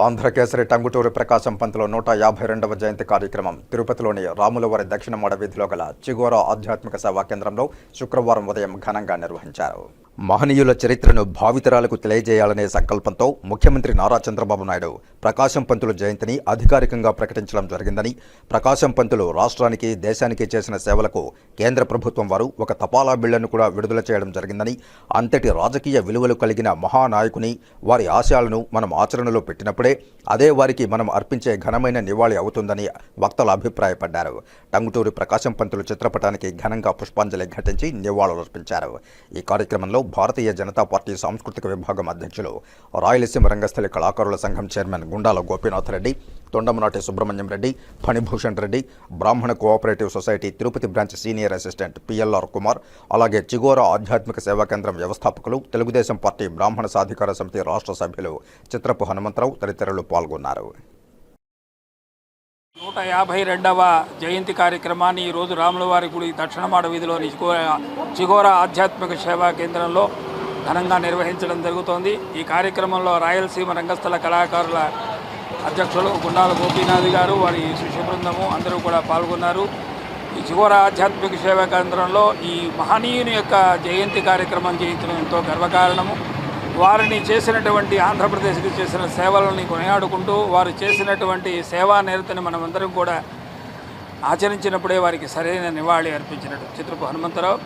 ఆంధ్రకేసరి టంగుటూరి ప్రకాశం పంతులో నూట యాభై రెండవ జయంతి కార్యక్రమం. తిరుపతిలోని రాములవారి దక్షిణ మడ వీధిలో గల చిగోరా ఆధ్యాత్మిక సేవా కేంద్రంలో శుక్రవారం ఉదయం ఘనంగా నిర్వహించారు. మహనీయుల చరిత్రను భావితరాలకు తెలియజేయాలనే సంకల్పంతో ముఖ్యమంత్రి నారా చంద్రబాబు నాయుడు ప్రకాశం పంతులు జయంతిని అధికారికంగా ప్రకటించడం జరిగిందని ప్రకాశం పంతులు రాష్ట్రానికి దేశానికి చేసిన సేవలకు కేంద్ర ప్రభుత్వం వారు ఒక తపాలా బిళ్ళను కూడా విడుదల చేయడం జరిగిందని అంతటి రాజకీయ విలువలు కలిగిన మహానాయకుని వారి ఆశయాలను మనం ఆచరణలో పెట్టినప్పుడే అదే వారికి మనం అర్పించే ఘనమైన నివాళి అవుతుందని వక్తలు అభిప్రాయపడ్డారు. టంగుటూరి ప్రకాశం పంతులు చిత్రపటానికి ఘనంగా పుష్పాంజలి ఘటించి నివాళులర్పించారు. ఈ కార్యక్రమంలో భారతీయ జనతా పార్టీ సాంస్కృతిక విభాగం అధ్యక్షులు రాయలసీమ రంగస్థలి కళాకారుల సంఘం chairman Gundala Gopinath Reddy Thondamanati Subrahmanyam Reddy Phanibhushan Reddy Brahmana cooperative society Tirupati branch senior assistant PLR Kumar అలాగే చిగోర ఆధ్యాత్మిక సేవా కేంద్రం వ్యవస్థాపకులు తెలుగుదేశం పార్టీ బ్రాహ్మణ సాధికార సమితి రాష్ట్ర సభ్యులు చిత్రపు హనుమంతరావు తదితరులు పాల్గొన్నారు. నూట యాభై రెండవ జయంతి కార్యక్రమాన్ని ఈరోజు రాములవారి గుడి దక్షిణమాడ వీధిలోని చిగోరా చిగోర ఆధ్యాత్మిక సేవా కేంద్రంలో ఘనంగా నిర్వహించడం జరుగుతోంది. ఈ కార్యక్రమంలో రాయలసీమ రంగస్థల కళాకారుల అధ్యక్షులు గుండాల గోపీనాథ్ గారు వారి శిష్య బృందము అందరూ కూడా పాల్గొన్నారు. ఈ చిగోర ఆధ్యాత్మిక సేవా కేంద్రంలో ఈ మహనీయుని యొక్క జయంతి కార్యక్రమం చేయించడం ఎంతో గర్వకారణము. వారిని చేసినటువంటి ఆంధ్రప్రదేశ్కి చేసిన సేవలని కొనియాడుకుంటూ వారు చేసినటువంటి సేవా నేరతని మనమందరం కూడా ఆచరించినప్పుడే వారికి సరైన నివాళి అర్పించినట్టు చిత్రపు హనుమంతరావు.